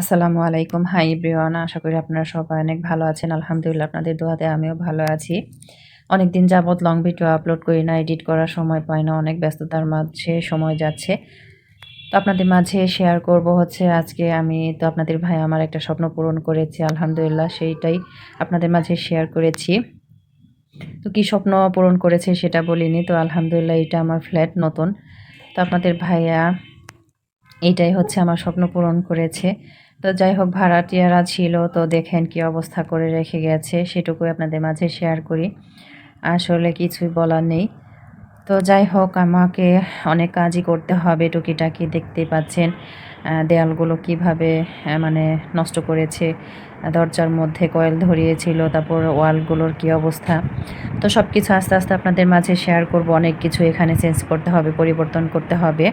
আসসালামু আলাইকুম। হাই ব্রিওয়ান আশা করি আপনারা সবাই অনেক ভালো আছেন। আলহামদুলিল্লাহ, আপনাদের দোয়াতে আমিও ভালো আছি। অনেক দিন যাবৎ লং ভিডিও আপলোড করি না এডিট করার সময় পাই না, অনেক ব্যস্ততার মাঝে সময় যাচ্ছে। তো আপনাদের মাঝে শেয়ার করব হচ্ছে, আজকে আমি তো আপনাদের ভাই আমার একটা স্বপ্ন পূরণ করেছি, আলহামদুলিল্লাহ সেইটাই আপনাদের মাঝে শেয়ার করেছি। তো কী স্বপ্ন পূরণ করেছে সেটা বলিনি, তো আলহামদুলিল্লাহ এটা আমার ফ্ল্যাট নতুন। তো আপনাদের ভাইয়া এইটাই হচ্ছে আমার স্বপ্ন পূরণ করেছে। তো যাই হোক, ভাড়াটিয়ারা ছিল, তো দেখেন কি অবস্থা করে রেখে গেছে। সেটুকুই আপনাদের মাঝে শেয়ার করি। আসলে কিছুই বলার নেই। তো যাই হোক, আমাকে অনেক কাজই করতে হবে, টুকিটাকি দেখতে পাচ্ছেন দেয়ালগুলো কীভাবে মানে নষ্ট করেছে, দরজার মধ্যে কয়েল ধরিয়েছিল, তারপর ওয়ালগুলোর কি অবস্থা। তো সব কিছু আস্তে আস্তে আপনাদের মাঝে শেয়ার করব, অনেক কিছু এখানে চেঞ্জ করতে হবে, পরিবর্তন করতে হবে।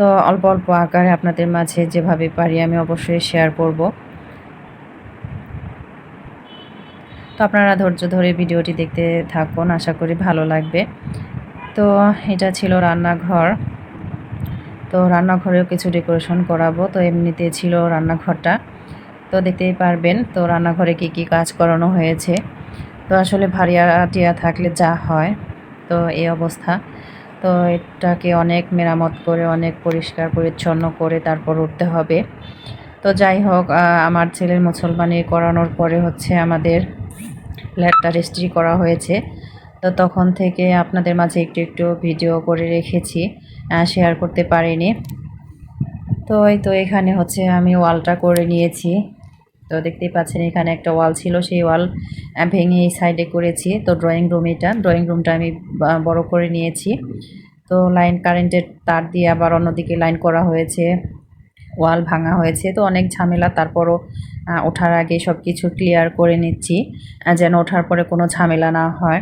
তো অল্প অল্প আকারে আপনাদের মাঝে যেভাবে পারি আমি অবশ্যই শেয়ার করব। তো আপনারা ধৈর্য ধরে ভিডিওটি দেখতে থাকুন, আশা করি ভালো লাগবে। তো এটা ছিল রান্নাঘর। তো রান্নাঘরেও কিছু ডেকোরেশন করাবো, তো এমনিতে ছিল রান্নাঘরটা। তো দেখতেই পারবেন, তো রান্নাঘরে কি কি কাজ করানো হয়েছে। তো আসলে ভারিয়া টিয়া থাকলে যা হয়, তো এই অবস্থা। তো এটাকে অনেক মেরামত করে, অনেক পরিষ্কার, পরিচ্ছন্ন করে তারপর উঠতে হবে। তো যাই হোক আমার ছেলের মুসলমানি করানোর পরে হচ্ছে আমাদের ফ্ল্যাটটা রেজিস্ট্রি করা হয়েছে। তো তখন থেকে আপনাদের মাঝে একটু একটু ভিডিও করে রেখেছি শেয়ার করতে পারিনি। তো এই তো এখানে হচ্ছে আমি ওয়ালটা করে নিয়েছি। তো দেখতেই পাচ্ছেন এখানে একটা ওয়াল ছিল, সেই ওয়াল ভেঙে এই সাইডে করেছি। তো ড্রয়িং রুম এটা ড্রয়িং রুমটা আমি বড় করে নিয়েছি। তো লাইন কারেন্টের তার দিয়ে আবার অন্যদিকে লাইন করা হয়েছে, ওয়াল ভাঙা হয়েছে। তো অনেক ঝামেলা, তারপরও ওঠার আগে সব কিছু ক্লিয়ার করে নিচ্ছি যেন ওঠার পরে কোনো ঝামেলা না হয়।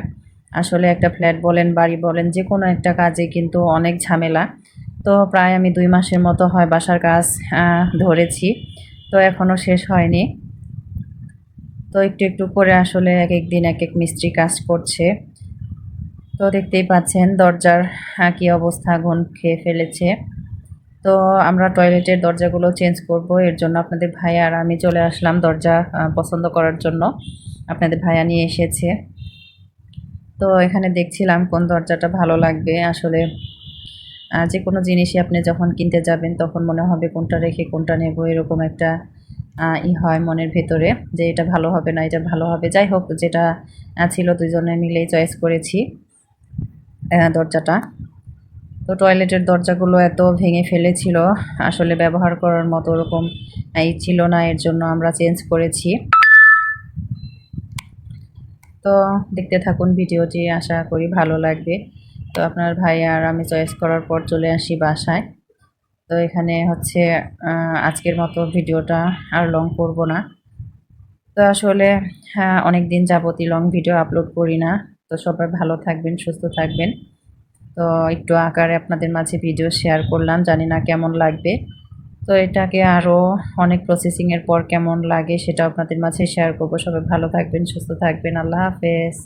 আসলে একটা ফ্ল্যাট বলেন, বাড়ি বলেন, যে কোনো একটা কাজে কিন্তু অনেক ঝামেলা। তো প্রায় আমি দুই মাসের মতো হয় বাসার কাজ ধরেছি। তো এখনও শেষ হয়নি। তো একটু একটু করে আসলে এক এক দিন এক এক মিস্ত্রি কাজ করছে। তো দেখতেই পাচ্ছেন দরজার কি অবস্থা ঘন খেয়ে ফেলেছে। তো আমরা টয়লেটের দরজাগুলো চেঞ্জ করব, এর জন্য আপনাদের ভাইয়া আর আমি চলে আসলাম দরজা পছন্দ করার জন্য। আপনাদের ভাইয়া নিয়ে এসেছে। তো এখানে দেখছিলাম কোন দরজাটা ভালো লাগবে, আসলে যে কোনো জিনিসই আপনি যখন কিনতে যাবেন, তখন মনে হবে কোনটা রেখে কোনটা নেব, এরকম একটা ই হয় মনের ভেতরে যে এটা ভালো হবে না, এটা ভালো হবে। যাই হোক, যেটা ছিল দুজনে মিলেই চয়েস করেছি দরজাটা। তো টয়লেটের দরজাগুলো এত ভেঙে ফেলেছিল, আসলে ব্যবহার করার মতো ওরকম এই ছিল না, এর জন্য আমরা চেঞ্জ করেছি। তো দেখতে থাকুন, ভিডিওটি আশা করি ভালো লাগবে। তো আপনার ভাই আর আমি চয়েস করার পর চলে আসি বাসায়। তো এখানে হচ্ছে আজকের মতো ভিডিওটা আর লং করব না। তো আসলে হ্যাঁ অনেক দিন যাবতই লং ভিডিও আপলোড করি না। তো সবাই ভালো থাকবেন, সুস্থ থাকবেন। তো একটু আকারে আপনাদের মাঝে ভিডিও শেয়ার করলাম, জানি না কেমন লাগবে। তো এটাকে আরও অনেক প্রসেসিংয়ের পর কেমন লাগে সেটা আপনাদের মাঝে শেয়ার করব। সবাই ভালো থাকবেন, সুস্থ থাকবেন। আল্লাহ হাফেজ।